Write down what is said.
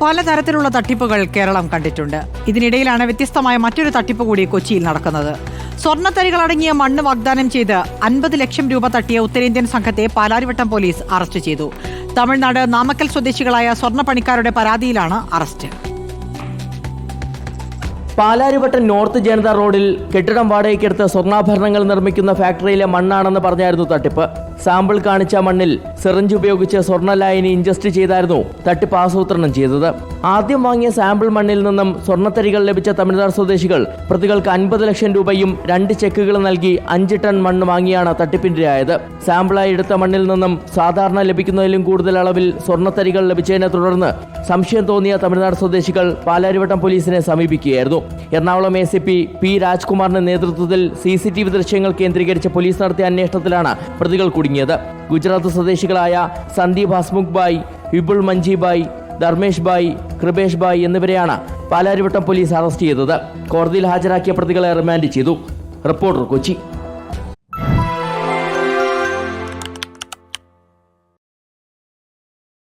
പലതരത്തിലുള്ള തട്ടിപ്പുകൾ കേരളം കണ്ടിട്ടുണ്ട്. ഇതിനിടയിലാണ് വ്യത്യസ്തമായ മറ്റൊരു തട്ടിപ്പ് കൂടി കൊച്ചിയിൽ നടക്കുന്നത്. സ്വർണത്തരികൾ അടങ്ങിയ മണ്ണ് വാഗ്ദാനം ചെയ്ത് അൻപത് ലക്ഷം രൂപ തട്ടിയ ഉത്തരേന്ത്യൻ സംഘത്തെ പാലാരിവട്ടം പോലീസ് അറസ്റ്റ് ചെയ്തു. തമിഴ്നാട് നാമക്കൽ സ്വദേശികളായ സ്വർണപ്പണിക്കാരുടെ പരാതിയിലാണ് അറസ്റ്റ്. പാലാരിവട്ടം നോർത്ത് ജനത റോഡിൽ കെട്ടിടം വാടകയ്ക്കെടുത്ത് സ്വർണാഭരണങ്ങൾ നിർമ്മിക്കുന്ന ഫാക്ടറിയിലെ മണ്ണാണെന്ന് പറഞ്ഞായിരുന്നു തട്ടിപ്പ്. സാമ്പിൾ കാണിച്ച മണ്ണിൽ സിറിഞ്ച് ഉപയോഗിച്ച് സ്വർണ ലായനി ഇൻജസ്റ്റ് ചെയ്തായിരുന്നു തട്ടിപ്പ് ആസൂത്രണം ചെയ്തത്. ആദ്യം വാങ്ങിയ സാമ്പിൾ മണ്ണിൽ നിന്നും സ്വർണത്തരികൾ ലഭിച്ച തമിഴ്നാട് സ്വദേശികൾ പ്രതികൾക്ക് അൻപത് ലക്ഷം രൂപയും രണ്ട് ചെക്കുകൾ നൽകി അഞ്ച് ടൺ മണ്ണ് വാങ്ങിയാണ് തട്ടിപ്പിനിരയായത്. സാമ്പിളായി എടുത്ത മണ്ണിൽ നിന്നും സാധാരണ ലഭിക്കുന്നതിലും കൂടുതൽ അളവിൽ സ്വർണത്തരികൾ ലഭിച്ചതിനെ തുടർന്ന് സംശയം തോന്നിയ തമിഴ്നാട് സ്വദേശികൾ പാലാരിവട്ടം പോലീസിനെ സമീപിക്കുകയായിരുന്നു. Ernakulam A C P P രാജ്കുമാറിന്റെ നേതൃത്വത്തിൽ സി സി ടി വി ദൃശ്യങ്ങൾ കേന്ദ്രീകരിച്ച് പോലീസ് നടത്തിയ അന്വേഷണത്തിലാണ് പ്രതികൾ കുടുങ്ങിയത് ഗുജറാത്ത് സ്വദേശികളായ സന്ദീപ് ഹസ്മുഖ് ബായ് വിപുൾ മഞ്ജി ബായ് ധർമ്മേഷ് ബായ് കൃപേഷ് ബായ് എന്നിവരെയാണ് പാലാരിവട്ടം പോലീസ് അറസ്റ്റ് ചെയ്തത്. കോടതിയിൽ ഹാജരാക്കിയ പ്രതികളെ റിമാൻഡ് ചെയ്തു. റിപ്പോർട്ടർ കൊച്ചി.